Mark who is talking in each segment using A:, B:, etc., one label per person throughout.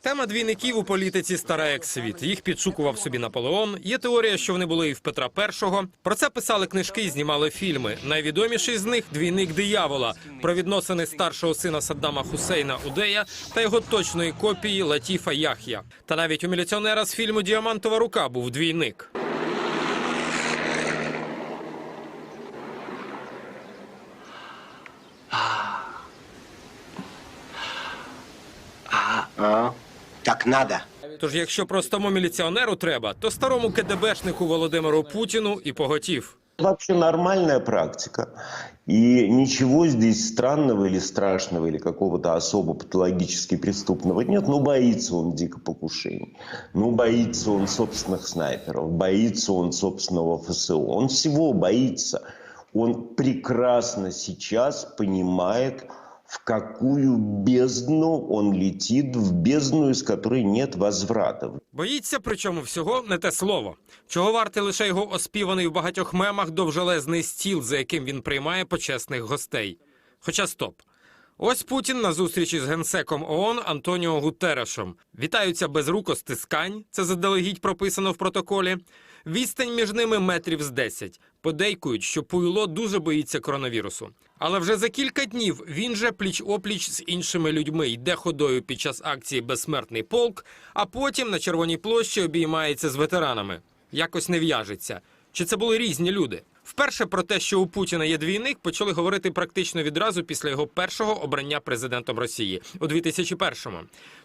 A: Тема двійників у політиці стара як світ. Їх підшукував собі Наполеон. Є теорія, що вони були і в Петра І. Про це писали книжки і знімали фільми. Найвідоміший з них двійник диявола про відносини старшого сина Саддама Хусейна Удея та його точної копії Латіфа Яхя. Та навіть у міліціонера з фільму Діамантова рука був двійник.
B: Так надо.
A: Тож, якщо простому міліціонеру треба, то старому КДБшнику Володимиру Путіну і поготів.
C: Вообще нормальная практика. И ничего здесь странного или страшного, или какого-то особо патологически преступного нет. Ну, боится он дико покушений. Ну, боится он собственных снайперов. Боится он собственного ФСО. Он всего боится. Он прекрасно сейчас понимает, в какую бездну он летит, в бездну, из которой нет возврата.
A: Боїться, причому всього не те слово. Чого вартий лише його оспіваний в багатьох мемах довжелезний стіл, за яким він приймає почесних гостей. Хоча стоп. Ось Путін на зустрічі з генсеком ООН Антоніо Гутерешем. Вітаються без рукостискань, це заздалегідь прописано в протоколі. Відстань між ними метрів з 10. Подейкують, що Пуйло дуже боїться коронавірусу. Але вже за кілька днів він же пліч-опліч з іншими людьми йде ходою під час акції Безсмертний полк, а потім на Червоній площі обіймається з ветеранами. Якось не в'яжеться. Чи це були різні люди? Вперше про те, що у Путіна є двійник, почали говорити практично відразу після його першого обрання президентом Росії у 2001-му.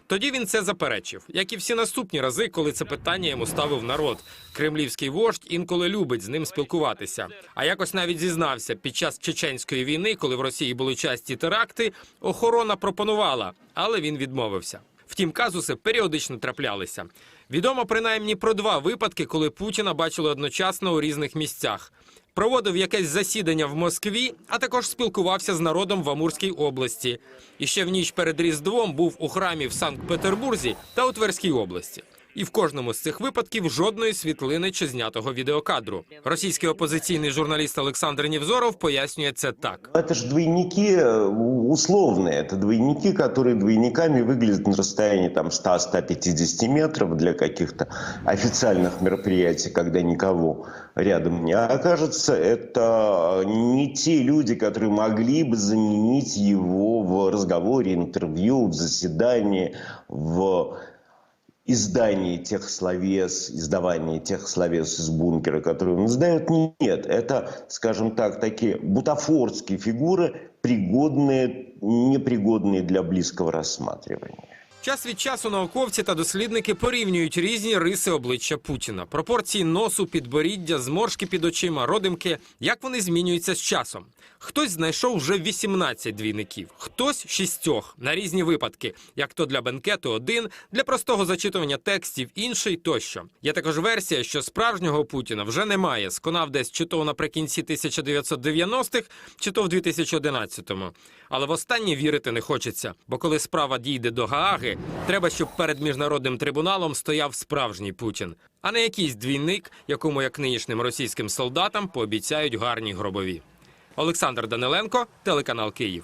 A: Тоді він це заперечив, як і всі наступні рази, коли це питання йому ставив народ. Кремлівський вождь інколи любить з ним спілкуватися. А якось навіть зізнався під час чеченської війни, коли в Росії були часті теракти, охорона пропонувала, але він відмовився. Втім, казуси періодично траплялися. Відомо принаймні про два випадки, коли Путіна бачили одночасно у різних місцях. Проводив якесь засідання в Москві, а також спілкувався з народом в Амурській області. І ще в ніч перед Різдвом був у храмі в Санкт-Петербурзі та у Тверській області І в кожному з цих випадків жодної світлини чи знятого відеокадру. Російський опозиційний журналіст Олександр Нівзоров пояснює це так.
C: Это же двойники э, у- условные. Это двойники, которые двойниками выглядят на расстоянии там 100-150 метров для каких-то официальных мероприятий, когда никого рядом не окажется. Это не те люди, которые могли бы заменить его в разговоре, интервью, в заседании, в издании тех словес, издавании тех словес из бункера, которые он издает, нет. Это, скажем так, такие бутафорские фигуры, пригодные, непригодные для близкого рассматривания.
A: Час від часу науковці та дослідники порівнюють різні риси обличчя Путіна, пропорції носу, підборіддя, зморшки під очима, родимки, як вони змінюються з часом. Хтось знайшов вже 18 двійників, хтось шістьох на різні випадки, як то для бенкету один, для простого зачитування текстів інший тощо. Є також версія, що справжнього Путіна вже немає. Сконав десь чи то наприкінці 1990-х, чи то в 2011-му. Але в останнє вірити не хочеться, бо коли справа дійде до Гааги, треба, щоб перед міжнародним трибуналом стояв справжній Путін, а не якийсь двійник, якому як нинішнім російським солдатам пообіцяють гарні гробові. Олександр Даниленко, телеканал Київ.